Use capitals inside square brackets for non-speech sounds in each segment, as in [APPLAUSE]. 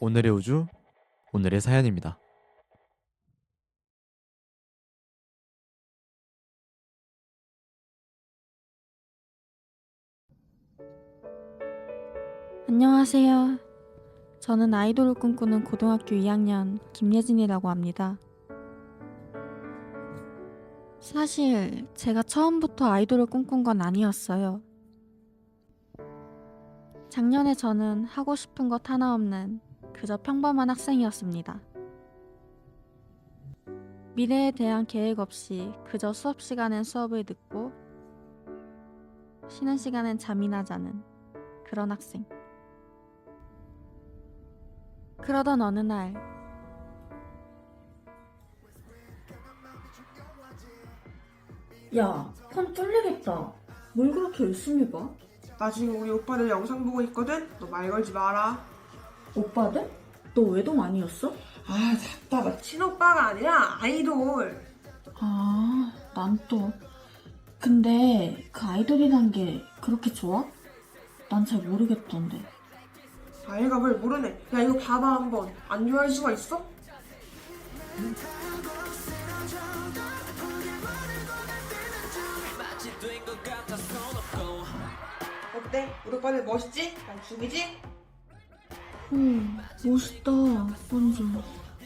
오늘의 우주, 오늘의 사연입니다. 안녕하세요. 저는 아이돌을 꿈꾸는 고등학교 2학년 김예진이라고 합니다. 사실 제가 처음부터 아이돌을 꿈꾼 건 아니었어요. 작년에 저는 하고 싶은 것 하나 없는 그저 평범한 학생이었습니다. 미래에 대한 계획 없이 그저 수업 시간엔 수업을 듣고 쉬는 시간엔 잠이나 자는 그런 학생. 그러던 어느 날 야, 폰 뚫리겠다. 뭘 그렇게 열심히 봐? 나 지금 우리 오빠들 영상 보고 있거든? 너 말 걸지 마라. 오빠들? 너 외동 아니었어? 아, 답답하. 친오빠가 아니라 아이돌. 아, 난 또. 근데 그 아이돌이란 게 그렇게 좋아? 난 잘 모르겠던데. 아이가 뭘 모르네. 야, 이거 봐봐, 한번. 안 좋아할 수가 있어? 어때? 우리 오빠들 멋있지? 난 죽이지? 응, 멋있다. 완전.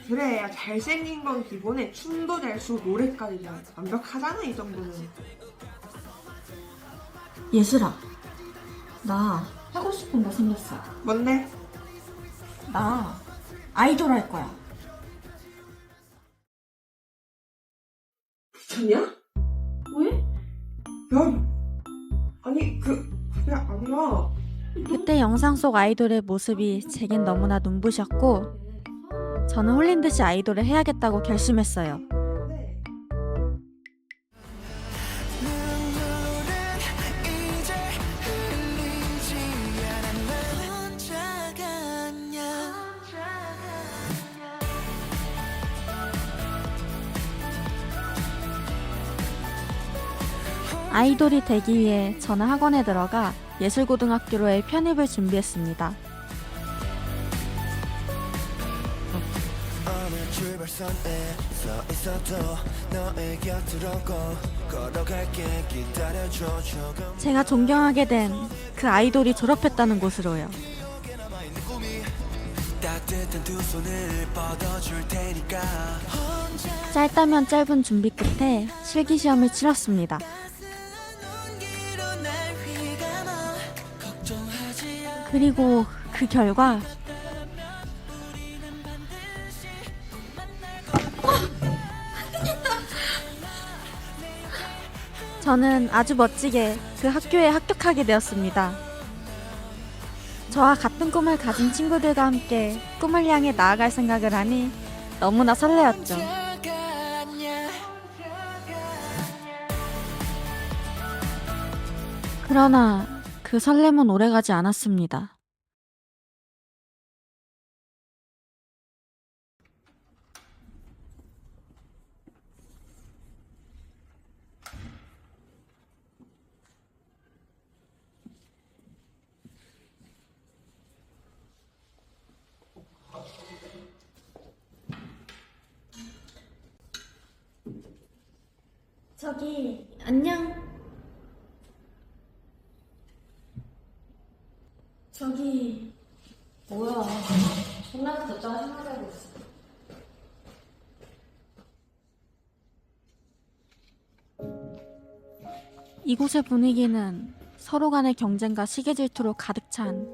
그래, 야, 잘생긴 건 기본에 춤도 잘 추고 노래까지 잘. 완벽하잖아, 이 정도는. 예슬아, 나 하고 싶은 거 생겼어. 뭔데? 나 아이돌 할 거야. 미쳤냐? 왜? 야, 아니, 그, 그게 아니라. 그때 영상 속 아이돌의 모습이 제겐 너무나 눈부셨고 저는 홀린 듯이 아이돌을 해야겠다고 결심했어요. 네. 아이돌이 되기 위해 저는 학원에 들어가 예술고등학교로의 편입을 준비했습니다. 제가 존경하게 된 그 아이돌이 졸업했다는 곳으로요. 짧다면 짧은 준비 끝에 실기시험을 치렀습니다. 그리고 그 결과 저는 아주 멋지게 그 학교에 합격하게 되었습니다. 저와 같은 꿈을 가진 친구들과 함께 꿈을 향해 나아갈 생각을 하니 너무나 설레었죠. 그러나 그 설렘은 오래가지 않았습니다. 저기, 안녕. 저기, 뭐야. 전날부터 짜증나게 하고 있어. 이곳의 분위기는 서로 간의 경쟁과 시기 질투로 가득 찬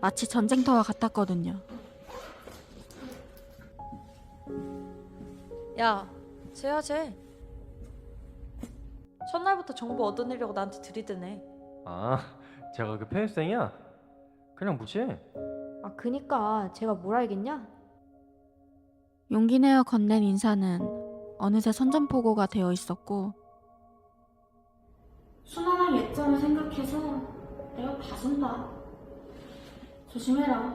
마치 전쟁터와 같았거든요. 야, 쟤야 쟤. 첫날부터 정보 얻어내려고 나한테 들이대네. 아, 제가 그 폐회생이야? 그냥 무시해. 아, 그니까 제가 뭘 알겠냐? 용기 내어 건넨 인사는 어느새 선전포고가 되어 있었고 순환한 예점을 생각해서 내가 봐준다. 조심해라.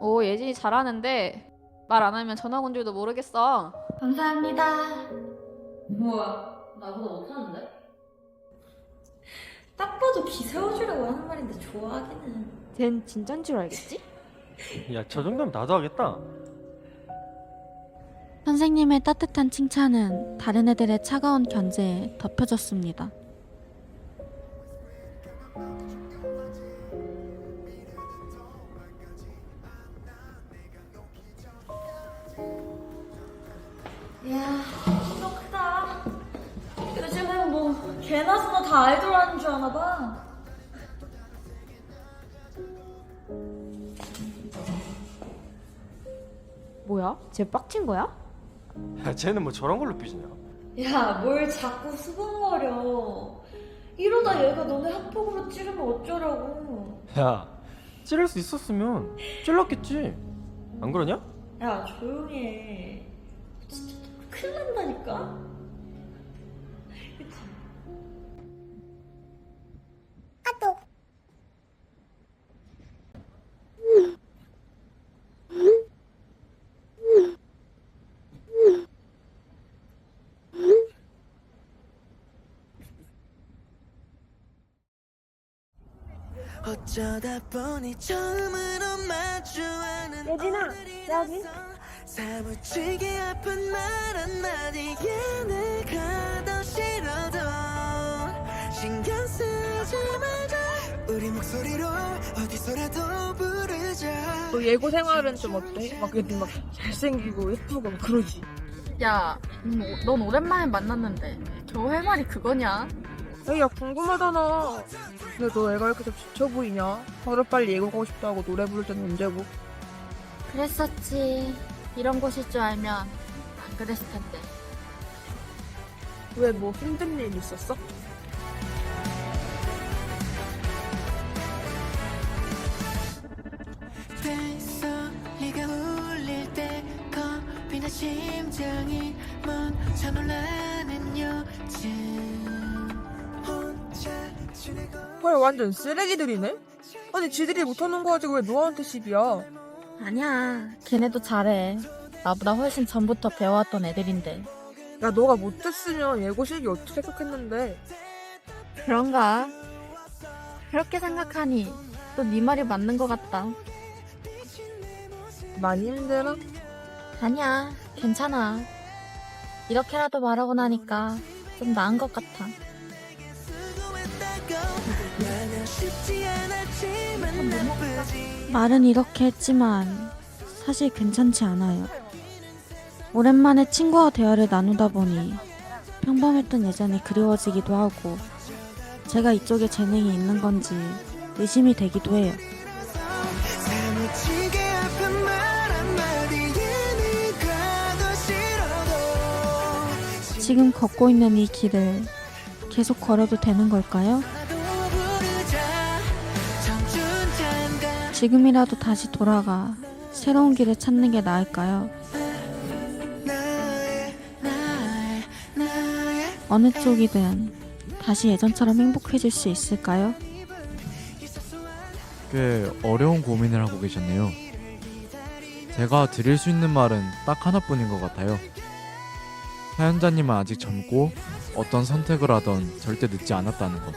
오, 예진이 잘하는데 말 안 하면 전학 온 줄도 모르겠어. 감사합니다. 뭐야, 나보다 못하는데? 딱 봐도 기 세워주려고 하는 말인데 좋아하기는 쟨 진짠 줄 알겠지? [LAUGHS] 야 저 정도면 나도 하겠다 선생님의 따뜻한 칭찬은 다른 애들의 차가운 견제에 덮여졌습니다. 이야, 키도 크다. 요즘엔 뭐, 개나 소나 다 아이돌 아나 봐. 뭐야? 쟤 빡친 거야? 야 쟤는 뭐 저런 걸로 삐지냐 야, 뭘 자꾸 수근거려. 이러다 얘가 너네 학폭으로 찌르면 어쩌라고. 야 찌를 수 있었으면 찔렀겠지 안 그러냐? 야, 조용히 해. 진짜 큰일 난다니까? 어쩌다 보니 처음으로 마주하는 예진아, 여기. 사무치게 아픈 말 한마디에 내가 더 싫어도 신경 쓰지 말자 우리 목소리로 어디서라도 부르자 너 예고 생활은 좀 어때? 막 애들 막 잘생기고 예쁘고 막 그러지. 야, 음, 넌 오랜만에 만났는데 저할 말이 그거냐? 야 궁금하잖아. 근데 너 애가 이렇게 좀 지쳐 보이냐? 하루 빨리 예고 가고 싶다고 노래 부를 때는 언제고? 그랬었지. 이런 곳일 줄 알면 안 그랬을 텐데. 왜 뭐 힘든 일 있었어? 벨소리가 울릴 때 겁이 나 심장이 멈춰 놀라는 요즘 헐 완전 쓰레기들이네? 아니 지들이 못하는 거 가지고 왜 너한테 시비야? 아니야, 걔네도 잘해. 나보다 훨씬 전부터 배워왔던 애들인데. 야 너가 못했으면 예고 실기 어떻게 했겠는데 그런가? 그렇게 생각하니 또 네 말이 맞는 것 같다. 많이 힘들어? 아니야, 괜찮아. 이렇게라도 말하고 나니까 좀 나은 것 같아. 말은 이렇게 했지만 사실 괜찮지 않아요. 오랜만에 친구와 대화를 나누다 보니 평범했던 예전이 그리워지기도 하고 제가 이쪽에 재능이 있는 건지 의심이 되기도 해요. 지금 걷고 있는 이 길을 계속 걸어도 되는 걸까요? 지금이라도 다시 돌아가 새로운 길을 찾는 게 나을까요? 어느 쪽이든 다시 예전처럼 행복해질 수 있을까요? 꽤 어려운 고민을 하고 계셨네요. 제가 드릴 수 있는 말은 딱 하나뿐인 것 같아요. 사연자님은 아직 젊고 어떤 선택을 하던 절대 늦지 않았다는 것.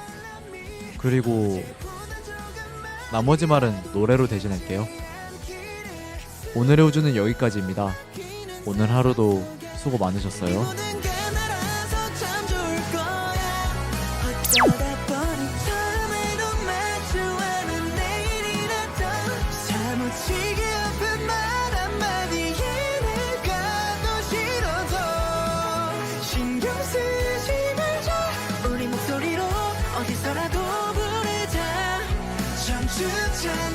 그리고 나머지 말은 노래로 대신할게요. 오늘의 우주는 여기까지입니다. 오늘 하루도 수고 많으셨어요. 우